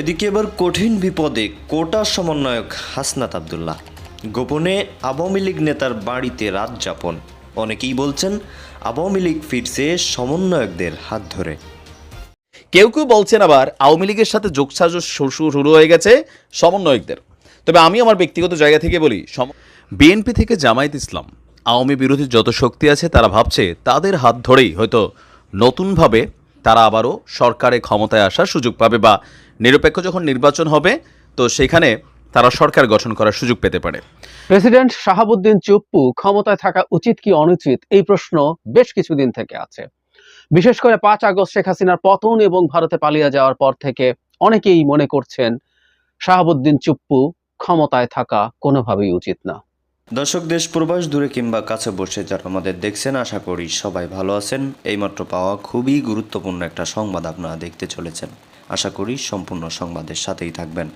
এদিকে এবার কঠিন বিপদে কোটা সমন্বয়ক হাসনাত আবদুল্লাহ। গোপনে আওয়ামী লীগ নেতার বাড়িতে রাত যাপন। অনেকেই বলছেন আওয়ামী লীগ ফিরছে সমন্বয়কদের হাত ধরে। কেউ কেউ বলছেন আবার আওয়ামী লীগের সাথে যোগসাজশ শুরু শুরু হয়ে গেছে সমন্বয়কদের। তবে আমি আমার ব্যক্তিগত জায়গা থেকে বলি বিএনপি থেকে জামায়াত ইসলাম আওয়ামী বিরোধী যত শক্তি আছে তারা ভাবছে তাদের হাত ধরেই হয়তো নতুনভাবে তারা আবারও সরকারে ক্ষমতায় আসার সুযোগ পাবে বা নিরপেক্ষ যখন নির্বাচন হবে, তো সেখানে তারা সরকার গঠন করার সুযোগ পেতে পারে। প্রেসিডেন্ট শাহাবুদ্দিন চুপ্পু ক্ষমতায় থাকা উচিত কি অনুচিত, এই প্রশ্ন বেশ কিছুদিন থেকে আছে। বিশেষ করে পাঁচ আগস্ট শেখ হাসিনার পতন এবং ভারতে পালিয়ে যাওয়ার পর থেকে অনেকেই মনে করছেন শাহাবুদ্দিন চুপ্পু ক্ষমতায় থাকা কোনোভাবেই উচিত না। দর্শক, দেশ প্রবাস দূরে কিংবা কাছে বসে যারা আমাদের দেখছেন, আশা করি সবাই ভালো আছেন। এইমাত্র পাওয়া খুবই গুরুত্বপূর্ণ একটা সংবাদ আপনারা দেখতে চলেছেন। আশা করি সম্পূর্ণ সংবাদের সাথেই থাকবেন।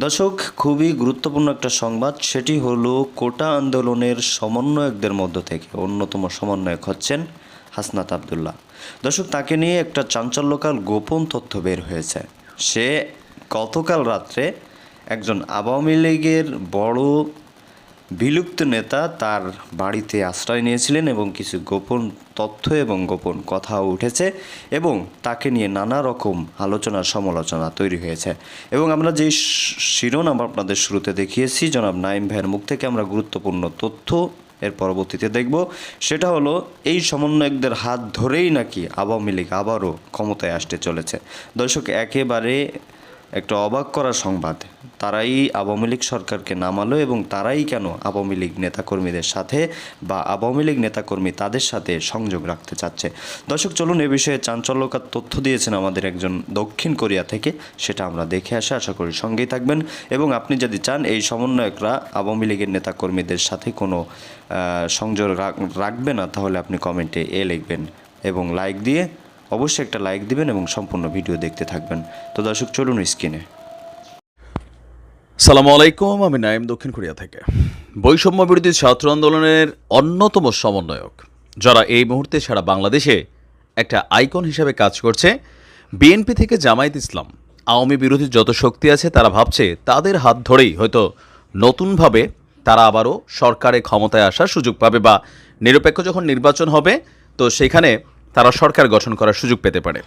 দর্শক, খুবই গুরুত্বপূর্ণ একটা সংবাদ, সেটি হলো কোটা আন্দোলনের সমন্বয়কদের মধ্য থেকে অন্যতম সমন্বয়ক হচ্ছেন হাসনাত আবদুল্লাহ। দর্শক, তাকে নিয়ে একটা চাঞ্চল্যকাল গোপন তথ্য বের হয়েছে। সে গতকাল রাত্রে একজন আওয়ামী লীগের বড় বিলুপ্ত নেতা তার বাড়িতে আশ্রয় নিয়েছিলেন এবং কিছু গোপন তথ্য এবং গোপন কথাও উঠেছে এবং তাকে নিয়ে নানা রকম আলোচনা সমালোচনা তৈরি হয়েছে। এবং আমরা শি- শিরোনাম আপনাদের শুরুতে দেখিয়েছি, জনাব নাইম ভাইয়ের মুখ থেকে আমরা গুরুত্বপূর্ণ তথ্য এর পরবর্তীতে দেখব। সেটা হলো, এই সমন্বয়কদের হাত ধরেই নাকি আওয়ামী লীগ আবারও ক্ষমতায় আসতে চলেছে। দর্শক, একেবারে একটা অবাক করা সংবাদ। তারাই আওয়ামী লীগ সরকারকে নামালো এবং তারাই কেন আওয়ামী লীগ নেতাকর্মীদের সাথে বা আওয়ামী লীগ নেতাকর্মী তাদের সাথে সংযোগ রাখতে চাচ্ছে? দর্শক, চলুন এ বিষয়ে চাঞ্চল্যকার তথ্য দিয়েছেন আমাদের একজন দক্ষিণ কোরিয়া থেকে। সেটা আমরা দেখে আসে, আশা করি সঙ্গেই থাকবেন। এবং আপনি যদি চান, এই সমন্বয়করা আওয়ামী লীগের নেতাকর্মীদের সাথে কোনো সংযোগ রাখ- রাখবে না, তাহলে আপনি কমেন্টে এ লিখবেন এবং লাইক দিয়ে অবশ্যই একটা লাইক দিবেন এবং সম্পূর্ণ ভিডিও দেখতে থাকবেন। তো দর্শক, চলুন স্ক্রিনে সালামু আলাইকুম, আমি নাইম দক্ষিণ কোরিয়া থেকে। বৈষম্য বিরোধী ছাত্র আন্দোলনের অন্যতম সমন্বয়ক, যারা এই মুহূর্তে সারা বাংলাদেশে একটা আইকন হিসাবে কাজ করছে বিএনপি থেকে জামায়াত ইসলাম। আওয়ামী বিরোধী যত শক্তি আছে, তারা ভাবছে তাদের হাত ধরেই হয়তো নতুনভাবে তারা আবারও সরকারে ক্ষমতায় আসার সুযোগ পাবে বা নিরপেক্ষ যখন নির্বাচন হবে, তো সেখানে তারা সরকার গঠন করার সুযোগ পেতে পারে।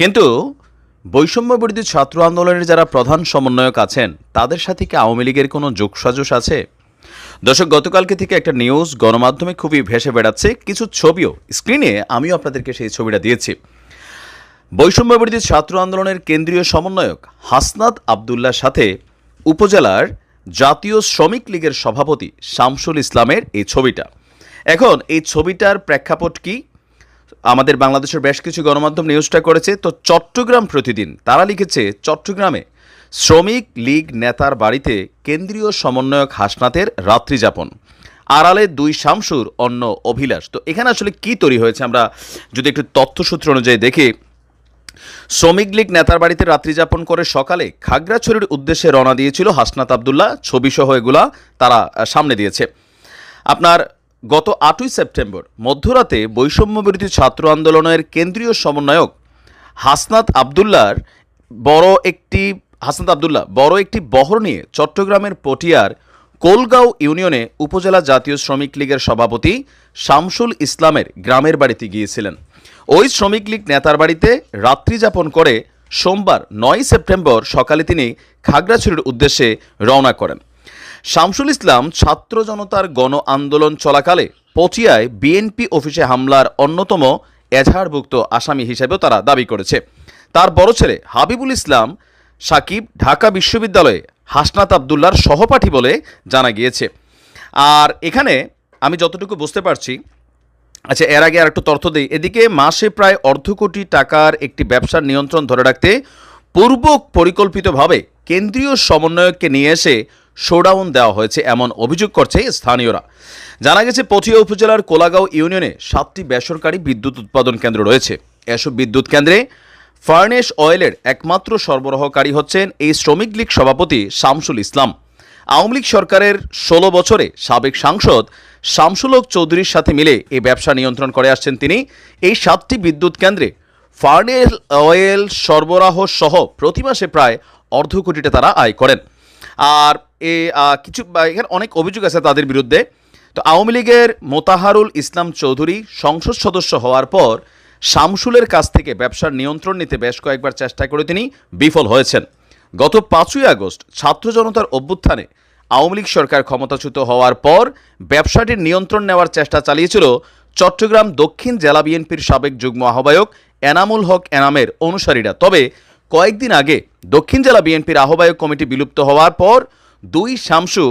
কিন্তু বৈষম্য বিরোধী ছাত্র আন্দোলনের যারা প্রধান সমন্বয়ক আছেন, তাদের সাথে কি আওয়ামী লীগের কোনো যোগসাজশ আছে? দর্শক, গতকালকে থেকে একটা নিউজ গণমাধ্যমে খুবই ভেসে বেড়াচ্ছে। কিছু ছবিও স্ক্রিনে আমিও আপনাদেরকে সেই ছবিটা দিয়েছি। বৈষম্য বিরোধী ছাত্র আন্দোলনের কেন্দ্রীয় সমন্বয়ক হাসনাত আবদুল্লার সাথে উপজেলার জাতীয় শ্রমিক লীগের সভাপতি শামসুল ইসলামের এই ছবিটা। এখন এই ছবিটার প্রেক্ষাপট কি? আমাদের বাংলাদেশের বেশ কিছু গণমাধ্যম নিউজটা করেছে। তো চট্টগ্রাম প্রতিদিন, তারা লিখেছে, চট্টগ্রামে শ্রমিক লীগ নেতার বাড়িতে কেন্দ্রীয় সমন্বয়ক হাসনাতের রাত্রিযাপন আড়ালে দুই শামসুর, অন্য অভিলাষ। তো এখানে আসলে কি তৈরি হয়েছে? আমরা যদি একটু তথ্যসূত্র অনুযায়ী দেখি, শ্রমিক লীগ নেতার বাড়িতে রাত্রিযাপন করে সকালে খাগড়াছড়ির উদ্দেশ্যে রওনা দিয়েছিল হাসনাত আবদুল্লাহ। ছবিসহ এগুলা তারা সামনে দিয়েছে। আপনার গত আটই সেপ্টেম্বর মধ্যরাতে বৈষম্য বিরোধী ছাত্র আন্দোলনের কেন্দ্রীয় সমন্বয়ক হাসনাত আবদুল্লার বড় একটি, হাসনাত আবদুল্লাহ, বড় একটি বহর নিয়ে চট্টগ্রামের পটিয়ার কোলগাঁও ইউনিয়নে উপজেলা জাতীয় শ্রমিক লীগের সভাপতি শামসুল ইসলামের গ্রামের বাড়িতে গিয়েছিলেন। ওই শ্রমিক লীগ নেতার বাড়িতে রাত্রি যাপন করে সোমবার নয় সেপ্টেম্বর সকালে তিনি খাগড়াছড়ির উদ্দেশ্যে রওনা করেন। শামসুল ইসলাম ছাত্র জনতার গণ আন্দোলন চলাকালে পটিয়ায় বিএনপি অফিসে হামলার অন্যতম এজাহারভুক্ত আসামি হিসেবেও তারা দাবি করেছে। তার বড় ছেলে হাবিবুল ইসলাম সাকিব ঢাকা বিশ্ববিদ্যালয়ে হাসনাত আবদুল্লার সহপাঠী বলে জানা গিয়েছে। আর এখানে আমি যতটুকু বুঝতে পারছি আচ্ছা এর আগে আর একটু তথ্য দিই। এদিকে মাসে প্রায় অর্ধ কোটি টাকার একটি ব্যবসার নিয়ন্ত্রণ ধরে রাখতে পূর্ব পরিকল্পিতভাবে কেন্দ্রীয় সমন্বয়ককে নিয়ে এসে শোডাউন দেওয়া হয়েছে এমন অভিযোগ করছে স্থানীয়রা। জানা গেছে পটিয়া উপজেলার কোলাগাঁও ইউনিয়নে সাতটি বেসরকারি বিদ্যুৎ উৎপাদন কেন্দ্র রয়েছে। এসব বিদ্যুৎ কেন্দ্রে ফার্নেস অয়েলের একমাত্র সরবরাহকারী হচ্ছেন এই শ্রমিক লীগ সভাপতি শামসুল ইসলাম। আওয়ামী লীগ সরকারের ষোলো বছরে সাবেক সাংসদ শামসুলক চৌধুরীর সাথে মিলে এই ব্যবসা নিয়ন্ত্রণ করে আসছেন তিনি। এই সাতটি বিদ্যুৎ কেন্দ্রে ফার্নেল অয়েল সরবরাহ সহ প্রতি মাসে প্রায় অর্ধ কোটিটা তারা আয় করেন। আর এ কিছু এখানে অনেক অভিযোগ আছে তাদের বিরুদ্ধে। তো আওয়ামী লীগের মোতাহারুল ইসলাম চৌধুরী সংসদ সদস্য হওয়ার পর শামসুলের কাছ থেকে ব্যবসার নিয়ন্ত্রণ নিতে বেশ কয়েকবার চেষ্টা করে তিনি বিফল হয়েছেন। গত পাঁচই আগস্ট ছাত্র জনতার অভ্যুত্থানে আওয়ামী লীগ সরকার ক্ষমতাচ্যুত হওয়ার পর ব্যবসাটির নিয়ন্ত্রণ নেওয়ার চেষ্টা চালিয়েছিল চট্টগ্রাম দক্ষিণ জেলা বিএনপির সাবেক যুগ্ম আহ্বায়ক এনামুল হক এনামের অনুসারীরা। তবে কয়েকদিন আগে দক্ষিণ জেলা বিএনপির আহ্বায়ক কমিটি বিলুপ্ত হওয়ার পর দুই শামসু,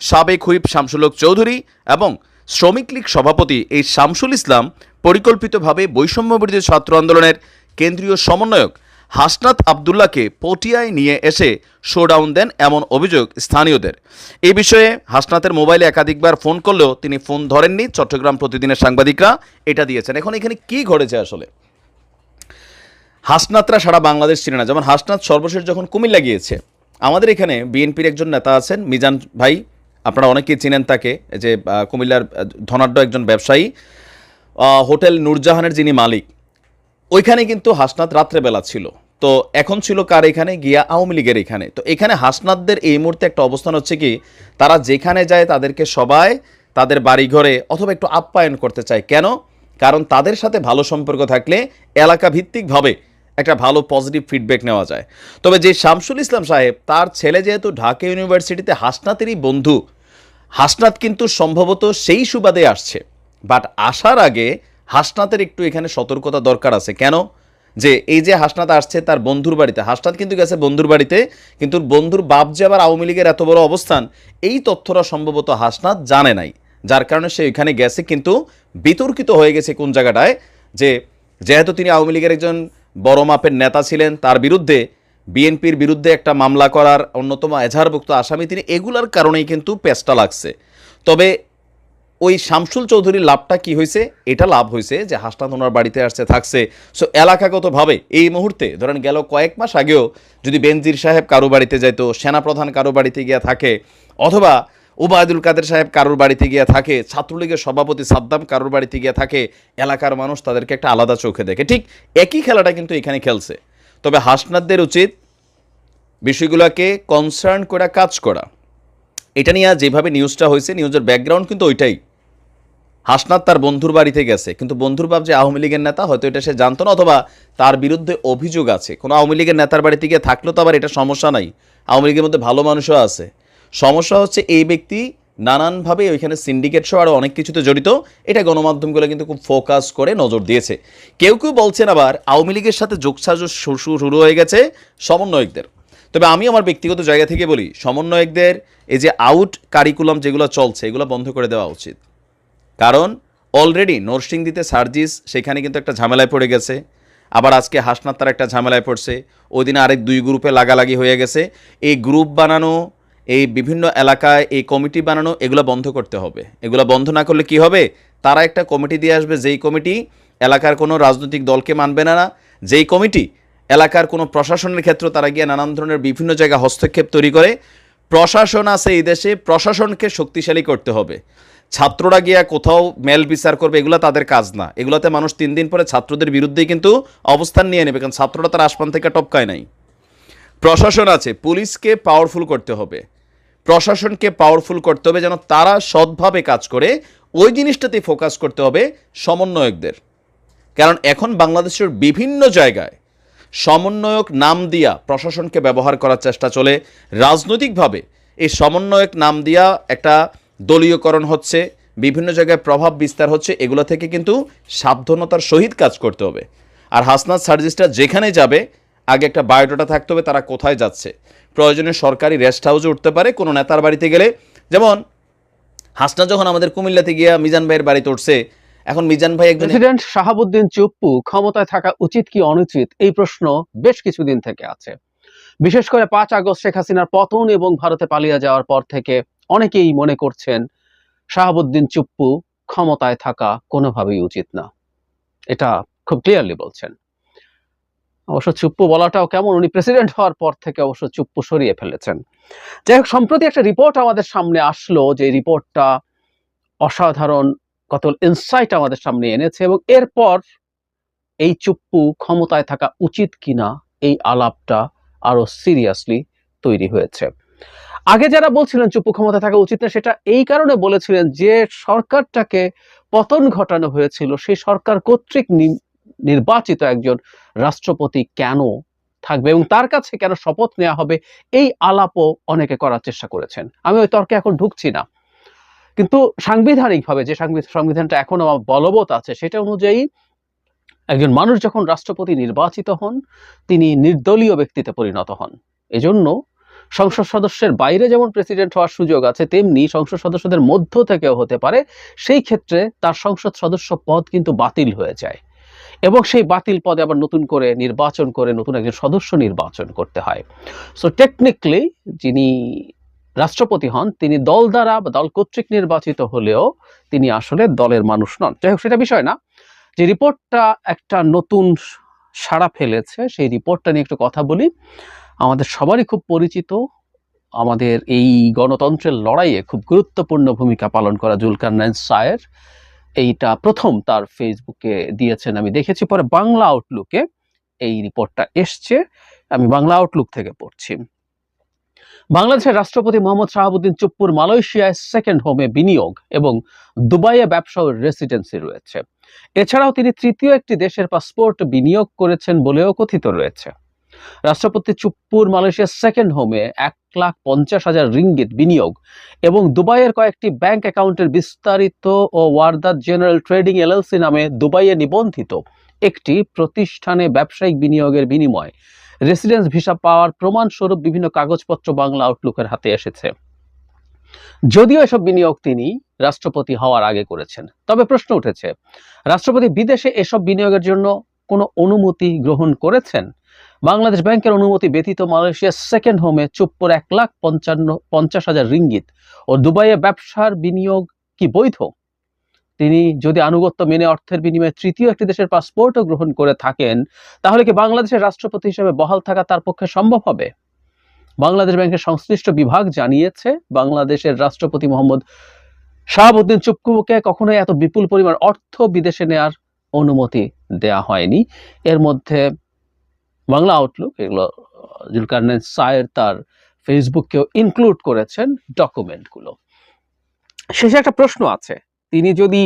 সাবেক হুইপ শামসুলক চৌধুরী এবং শ্রমিক লীগ সভাপতি এই শামসুল ইসলাম পরিকল্পিতভাবে বৈষম্য বিরোধী ছাত্র আন্দোলনের কেন্দ্রীয় সমন্বয়ক হাসনাত আবদুল্লাহকে পটিয়ায় নিয়ে এসে শোডাউন দেন এমন অভিযোগ স্থানীয়দের। এ বিষয়ে হাসনাতের মোবাইলে একাধিকবার ফোন করলেও তিনি ফোন ধরেননি। চট্টগ্রাম প্রতিদিনের সাংবাদিকরা এটা দিয়েছেন। এখন এখানে কি ঘটেছে আসলে? হাসনাতরা সারা বাংলাদেশ চিনে না। যেমন হাসনাত সর্বশেষ যখন কুমিল্লা গিয়েছে, আমাদের এখানে বিএনপির একজন নেতা আছেন, মিজান ভাই। আপনারা অনেকেই চিনেন তাকে যে কুমিল্লার ধনাঢ্য একজন ব্যবসায়ী। হোটেল নূরজাহানের যিনি মালিক, ওইখানে কিন্তু হাসনাত রাত্রেবেলা ছিল। তো এখন ছিল কার এখানে? গিয়া আওয়ামী লীগের এখানে। তো এখানে হাসনাতদের এই মুহূর্তে একটা অবস্থান হচ্ছে কি, তারা যেখানে যায় তাদেরকে সবাই তাদের বাড়িঘরে অথবা একটু আপ্যায়ন করতে চায়। কেন? কারণ তাদের সাথে ভালো সম্পর্ক থাকলে এলাকা ভিত্তিকভাবে একটা ভালো পজিটিভ ফিডব্যাক নেওয়া যায়। তবে যে শামসুল ইসলাম সাহেব, তার ছেলে যেহেতু ঢাকা ইউনিভার্সিটিতে হাসনাতেরই বন্ধু, হাসনাত কিন্তু সম্ভবত সেই সুবাদে আসছে। বাট আসার আগে হাসনাতের একটু এখানে সতর্কতা দরকার আছে। কেন? যে এই যে হাসনাত আসছে তার বন্ধুর বাড়িতে, হাসনাত কিন্তু গেছে বন্ধুর বাড়িতে, কিন্তু বন্ধুর বাপ যে আবার আওয়ামী লীগের এত বড় অবস্থান, এই তথ্যটা সম্ভবত হাসনাত জানে নাই। যার কারণে সে ওইখানে গেছে, কিন্তু বিতর্কিত হয়ে গেছে কোন জায়গাটায়, যে যেহেতু তিনি আওয়ামী লীগের একজন বড় মাপের নেতা ছিলেন, তার বিরুদ্ধে, বিএনপির বিরুদ্ধে একটা মামলা করার অন্যতম এজাহারভুক্ত আসামি তিনি, এগুলার কারণেই কিন্তু পেস্টা লাগছে। তবে ওই শামসুল চৌধুরীর লাভটা কি হয়েছে এটা লাভ হয়েছে যে হাসনাত ওনার বাড়িতে আসছে, থাকছে। সো এলাকাগতভাবে এই মুহূর্তে, ধরেন গেল কয়েক মাস আগেও যদি বেনজির সাহেব কারও বাড়িতে যাইতো, সেনাপ্রধান কারও বাড়িতে গিয়ে থাকে, অথবা ওবায়দুল কাদের সাহেব কারোর বাড়িতে গিয়ে থাকে, ছাত্রলীগের সভাপতি সাদ্দাম কারোর বাড়িতে গিয়ে থাকে, এলাকার মানুষ তাদেরকে একটা আলাদা চোখে দেখে। ঠিক একই খেলাটা কিন্তু এখানে খেলছে। তবে হাসনাতদের উচিত বিষয়গুলোকে কনসার্ন করে, কাজ করা। এটা নিয়ে যেভাবে নিউজটা হয়েছে নিউজের ব্যাকগ্রাউন্ড কিন্তু ওইটাই। হাসনাত তার বন্ধুর বাড়িতে গেছে, কিন্তু বন্ধুর বাপ যে আওয়ামী লীগের নেতা, হয়তো এটা সে জানতো না, অথবা তার বিরুদ্ধে অভিযোগ আছে। কোনো আওয়ামী লীগের নেতার বাড়িতে গিয়ে থাকলেও তো আবার এটা সমস্যা নাই। আওয়ামী লীগের মধ্যে ভালো মানুষও আছে। সমস্যা হচ্ছে এই ব্যক্তি নানানভাবে ওইখানে সিন্ডিকেট সহ আরও অনেক কিছুতে জড়িত। এটা গণমাধ্যমগুলো কিন্তু খুব ফোকাস করে নজর দিয়েছে। কেউ কেউ বলছেন আবার আওয়ামী লীগের সাথে যোগসাজ শুরু হয়ে গেছে সমন্বয়কদের। তবে আমি আমার ব্যক্তিগত জায়গা থেকে বলি, সমন্বয়কদের এই যে আউট কারিকুলাম যেগুলো চলছে, এগুলো বন্ধ করে দেওয়া উচিত। কারণ অলরেডি নরসিংদীতে সার্জিস, সেখানে কিন্তু একটা ঝামেলায় পড়ে গেছে। আবার আজকে হাসনাত তার একটা ঝামেলায় পড়ছে। ওই দিনে আরেক দুই গ্রুপে লাগালাগি হয়ে গেছে। এই গ্রুপ বানানো এই বিভিন্ন এলাকায় এই কমিটি বানানো, এগুলো বন্ধ করতে হবে। এগুলো বন্ধ না করলে কি হবে? তারা একটা কমিটি দিয়ে আসবে, যেই কমিটি এলাকার কোনো রাজনৈতিক দলকে মানবে না যেই কমিটি এলাকার কোনো প্রশাসনের ক্ষেত্রে তারা গিয়ে নানান ধরনের বিভিন্ন জায়গায় হস্তক্ষেপ তৈরি করে, প্রশাসন আছে এই দেশে, প্রশাসনকে শক্তিশালী করতে হবে। ছাত্ররা গিয়া কোথাও মেল বিচার করবে, এগুলো তাদের কাজ না। এগুলোতে মানুষ তিন দিন পরে ছাত্রদের বিরুদ্ধেই কিন্তু অবস্থান নিয়ে নেবে, কারণ ছাত্ররা তার আসমান থেকে টপকায় নাই। প্রশাসন আছে, পুলিশকে পাওয়ারফুল করতে হবে। প্রশাসনকে পাওয়ারফুল করতে হবে, যেন তারা সৎভাবে কাজ করে। ওই জিনিসটাতে ফোকাস করতে হবে সমন্বয়কদের। কারণ এখন বাংলাদেশের বিভিন্ন জায়গায় সমন্বয়ক নাম দিয়া প্রশাসনকে ব্যবহার করার চেষ্টা চলে। রাজনৈতিকভাবে এই সমন্বয়ক নাম দিয়া একটা দলীয়করণ হচ্ছে, বিভিন্ন জায়গায় প্রভাব বিস্তার হচ্ছে, এগুলো থেকে কিন্তু সাবধানতার সহিত কাজ করতে হবে। আর হাসনাত সার্জিসটা যেখানে যাবে, আগে একটা বায়োডাটা থাকতে হবে, তারা কোথায় যাচ্ছে। প্রয়োজনে সরকারি রেস্ট হাউসে উঠতে পারে কোনো নেতার বাড়িতে গেলে। যেমন হাসনা যখন আমাদের কুমিল্লাতে গিয়া মিজান ভাইয়ের বাড়িতে উঠছে, এখন মিজান ভাই একজন প্রেসিডেন্ট শাহাবুদ্দিন চুপ্পু ক্ষমতায় থাকা উচিত কি অনুচিত? এই প্রশ্ন বেশ কিছুদিন থেকে আছে। বিশেষ করে পাঁচ আগস্ট শেখ হাসিনার পতন এবং ভারতে পালিয়ে যাওয়ার পর থেকে অনেকেই মনে করছেন শাহাবুদ্দিন চুপ্পু ক্ষমতায় থাকা কোনোভাবেই উচিত না। এটা খুব ক্লিয়ারলি বলছেন। অবশ্য চুপ্পু বলাটাও কেমন? উনি প্রেসিডেন্ট হওয়ার পর থেকে অবশ্য চুপ্পু সরিয়ে ফেলেছেন। যাই হোক, সম্প্রতি একটা রিপোর্ট আমাদের সামনে আসলো যে রিপোর্টটা অসাধারণ, কত ইনসাইট আমাদের সামনে এনেছে এবং এরপর এই চুপ্পু ক্ষমতায় থাকা উচিত কিনা এই আলাপটা আরও সিরিয়াসলি তৈরি হয়েছে। আগে যারা বলছিলেন চুপ্পু ক্ষমতায় থাকা উচিত না, সেটা এই কারণে বলেছিলেন যে সরকারটাকে পতন ঘটানো হয়েছিল, সেই সরকার কর্তৃক নির্বাচিত একজন রাষ্ট্রপতি কেন থাকবে এবং তার কাছে কেন শপথ নেওয়া হবে, এই আলাপও অনেকে করার চেষ্টা করেছেন। আমি ওই তর্কে এখন ঢুকছি না। কিন্তু সাংবিধানিকভাবে যে সাংবিধান সংবিধানটা এখনও বলবৎ আছে, সেটা অনুযায়ী একজন মানুষ যখন রাষ্ট্রপতি নির্বাচিত হন, তিনি নির্দলীয় ব্যক্তিতে পরিণত হন। এজন্য সংসদ সদস্যের বাইরে যেমন প্রেসিডেন্ট হওয়ার সুযোগ আছে, তেমনি সংসদ সদস্যদের মধ্য থেকেও হতে পারে। সেই ক্ষেত্রে তার সংসদ সদস্য পদ কিন্তু বাতিল হয়ে যায়। এবং সেই বাতিল পদে আবার নতুন করে নির্বাচন করে নতুন একজন সদস্য নির্বাচন করতে হয়। সো টেকনিক্যালি যিনি রাষ্ট্রপতি হন, তিনি দল দ্বারা বা দল কর্তৃক নির্বাচিত হলেও তিনি আসলে দলের মানুষ নন। যাই হোক, সেটা বিষয় না। যে রিপোর্টটা একটা নতুন সাড়া ফেলেছে, সেই রিপোর্টটা নিয়ে একটু কথা বলি। আমাদের সবারই খুব পরিচিত, আমাদের এই গণতন্ত্রের লড়াইয়ে খুব গুরুত্বপূর্ণ ভূমিকা পালন করা জুলকার নাইন সায়ের। এইটা প্রথম তার ফেসবুকে দিয়েছেন, আমি দেখেছি। পরে বাংলা আউটলুকে এই রিপোর্টটা এসছে, আমি বাংলা আউটলুক থেকে পড়ছি। বাংলাদেশের রাষ্ট্রপতি মোহাম্মদ শাহাবুদ্দিন চুপ্পুর মালয়েশিয়ায় সেকেন্ড হোমে বিনিয়োগ এবং দুবাইয়ে ব্যবসা ও রেসিডেন্সি রয়েছে। এছাড়াও তিনি তৃতীয় একটি দেশের পাসপোর্ট বিনিয়োগ করেছেন বলেও কথিত রয়েছে। রাষ্ট্রপতি চুপ্পুর মালয়েশিয়ার সেকেন্ড হোমে এক লাখ পঞ্চাশ হাজার রিঙ্গিত বিনিয়োগ এবং দুবাইয়ের কয়েকটি ব্যাংক অ্যাকাউন্টের বিস্তারিত ও ওয়ার্দাত জেনারেল ট্রেডিং এলএলসি নামে দুবাইয়ে নিবন্ধিত একটি প্রতিষ্ঠানে ব্যবসায়িক বিনিয়োগের বিনিময়। রেসিডেন্স ভিসা পাওয়ার প্রমাণস্বরূপ বিভিন্ন কাগজপত্র বাংলা আউটলুকের হাতে এসেছে। যদিও এসব বিনিয়োগ তিনি রাষ্ট্রপতি হওয়ার আগে করেছেন, তবে প্রশ্ন উঠেছে, রাষ্ট্রপতি বিদেশে এসব বিনিয়োগের জন্য কোনো অনুমতি গ্রহণ করেছেন? বাংলাদেশ ব্যাংকের অনুমতি ব্যতীত মালয়েশিয়ার সেকেন্ড হোমে চুপ্পুর এক লাখ পঞ্চান্ন, পঞ্চাশ হাজার রিঙ্গিত। ও দুবাইয়ে ব্যবসার বিনিয়োগ কি বৈধ? তিনি যদি আনুগত্য মেনে অর্থের বিনিময়ে তৃতীয় একটি দেশের পাসপোর্টও গ্রহণ করে থাকেন, তাহলে কি বাংলাদেশের রাষ্ট্রপতি হিসেবে বহাল থাকা তার পক্ষে সম্ভব হবে? বাংলাদেশ ব্যাংকের সংশ্লিষ্ট বিভাগ জানিয়েছে, বাংলাদেশের রাষ্ট্রপতি মোহাম্মদ শাহাবুদ্দিন চুপ্পুকে কখনোই এত বিপুল পরিমাণ অর্থ বিদেশে নেয়ার অনুমতি দেয়া হয়নি। এর মধ্যে বাংলা আউটলুক এগুলো জুলকারনাইন সায়ের তার ফেসবুককেও ইনক্লুড করেছেন ডকুমেন্টগুলো শেষে একটা প্রশ্ন আছে। তিনি যদি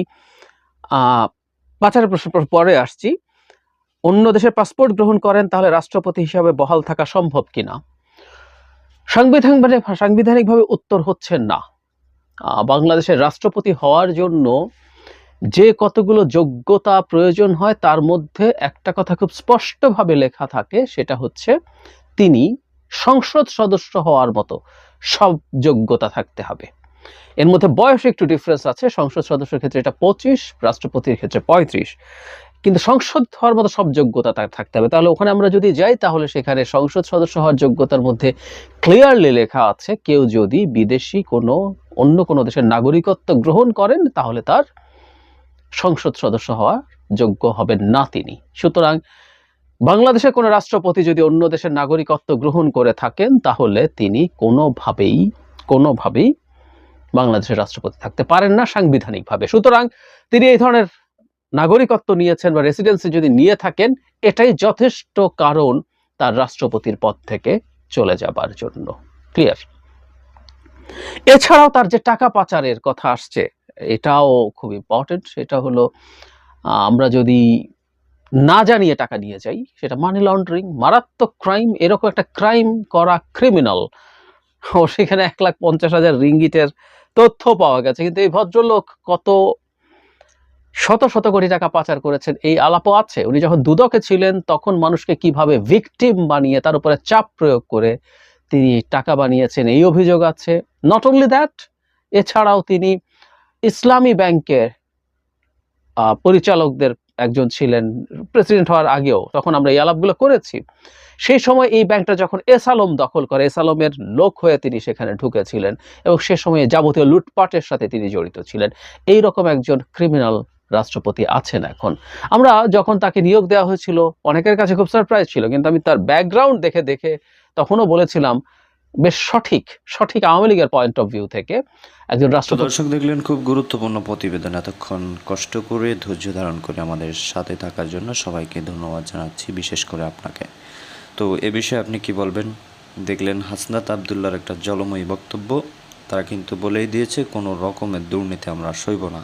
পাচারের প্রশ্ন পরে আসছি, অন্য দেশের পাসপোর্ট গ্রহণ করেন তাহলে রাষ্ট্রপতি হিসাবে বহাল থাকা সম্ভব কিনা? সাংবিধানিক সাংবিধানিকভাবে উত্তর হচ্ছে না। বাংলাদেশের রাষ্ট্রপতি হওয়ার জন্য যে কতগুলো যোগ্যতা প্রয়োজন হয়, তার মধ্যে একটা কথা খুব স্পষ্টভাবে লেখা থাকে, সেটা হচ্ছে তিনি সংসদ সদস্য হওয়ার মতো সব যোগ্যতা থাকতে হবে। এর মধ্যে বয়স একটু ডিফারেন্স আছে, সংসদ সদস্যের ক্ষেত্রে এটা পঁচিশ, রাষ্ট্রপতির ক্ষেত্রে পঁয়ত্রিশ। কিন্তু সংসদ হওয়ার মতো সব যোগ্যতা তার থাকতে হবে। তাহলে ওখানে আমরা যদি যাই, তাহলে সেখানে সংসদ সদস্য হওয়ার যোগ্যতার মধ্যে ক্লিয়ারলি লেখা আছে, কেউ যদি বিদেশি কোনো, অন্য কোনো দেশের নাগরিকত্ব গ্রহণ করেন, তাহলে তার সংসদ সদস্য হওয়ার যোগ্য হবেন না তিনি। সুতরাং বাংলাদেশের কোনো রাষ্ট্রপতি যদি অন্য দেশের নাগরিকত্ব গ্রহণ করে থাকেন, তাহলে তিনি কোনোভাবেই কোনোভাবেই বাংলাদেশের রাষ্ট্রপতি থাকতে পারেন না সাংবিধানিকভাবে। সুতরাং তিনি এই ধরনের নাগরিকত্ব নিয়েছেন বা রেসিডেন্সি যদি নিয়ে থাকেন, এটাই যথেষ্ট কারণ তার রাষ্ট্রপতির পদ থেকে চলে যাবার জন্য। ক্লিয়ার এছাড়াও তার যে টাকা পাচারের কথা আসছে এটাও খুব ইম্পর্টেন্ট সেটা হলো আমরা যদি না জানিয়ে টাকা নিয়ে যাই, সেটা মানি লন্ডারিং মারাত্মক ক্রাইম এরকম একটা ক্রাইম করা ক্রিমিনাল ও সেখানে এক লাখ পঞ্চাশ হাজার রিঙ্গিটের তথ্য পাওয়া গেছে, কিন্তু এই ভদ্রলোক কত শত শত কোটি টাকা পাচার করেছেন, এই আলাপও আছে। উনি যখন দুদকে ছিলেন, তখন মানুষকে কীভাবে ভিকটিম বানিয়ে, তার উপরে চাপ প্রয়োগ করে তিনি টাকা বানিয়েছেন, এই অভিযোগ আছে। নট অনলি দ্যাট এছাড়াও তিনি ইসলামী ব্যাংকের পরিচালকদের একজন ছিলেন, প্রেসিডেন্ট হওয়ার আগেও, তখন আমরা এই আলাপগুলো করেছি। সেই সময় এই ব্যাংকটা যখন এসালম দখল করে এসালমের লোক হয়ে তিনি সেখানে ঢুকেছিলেন এবং সে সময়ে যাবতীয় লুটপাটের সাথে তিনি জড়িত ছিলেন। এই রকম একজন ক্রিমিনাল রাষ্ট্রপতি আছেন এখন। আমরা যখন তাকে নিয়োগ দেওয়া হয়েছিল, অনেকের কাছে খুব সারপ্রাইজ ছিল, কিন্তু আমি তার ব্যাকগ্রাউন্ড দেখে দেখে তখনও বলেছিলাম বেশ সঠিক সঠিক আওয়ামী লীগের পয়েন্ট অফ ভিউ থেকে একজন তো রাষ্ট্রপতি দর্শক দেখলেন খুব গুরুত্বপূর্ণ প্রতিবেদন। এতক্ষণ কষ্ট করে ধৈর্য ধারণ করে আমাদের সাথে থাকার জন্য সবাইকে ধন্যবাদ জানাচ্ছি বিশেষ করে আপনাকে। তো এ বিষয়ে আপনি কি বলবেন? দেখলেন হাসনাত আবদুল্লার একটা জলময়ী বক্তব্য। তারা কিন্তু বলেই দিয়েছে কোনো রকমের দুর্নীতি আমরা সইব না।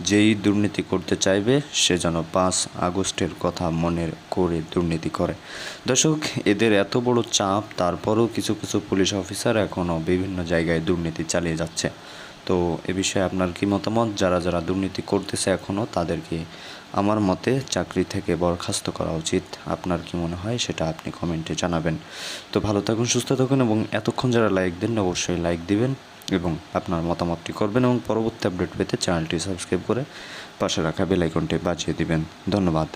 যেই দুর্নীতি করতে চাইবে, সে যেন পাঁচ আগস্টের কথা মনে করে দুর্নীতি করে। দর্শক, এদের এত বড় চাপ, তারপরেও কিছু কিছু পুলিশ অফিসার এখনও বিভিন্ন জায়গায় দুর্নীতি চালিয়ে যাচ্ছে। তো এ বিষয়ে আপনার কি মতামত? যারা যারা দুর্নীতি করতেছে এখনও, তাদেরকে আমার মতে চাকরি থেকে বরখাস্ত করা উচিত। আপনার কি মনে হয়? সেটা আপনি কমেন্টে জানাবেন। তো ভালো থাকুন, সুস্থ থাকুন এবং এতক্ষণ যারা লাইক দেন অবশ্যই লাইক দিবেন। এবং আপনার মতামতটি করবেন এবং পরবর্তী আপডেট পেতে চ্যানেলটি সাবস্ক্রাইব করে পাশে রাখা বেলাইকনটি বাঁচিয়ে দিবেন। ধন্যবাদ।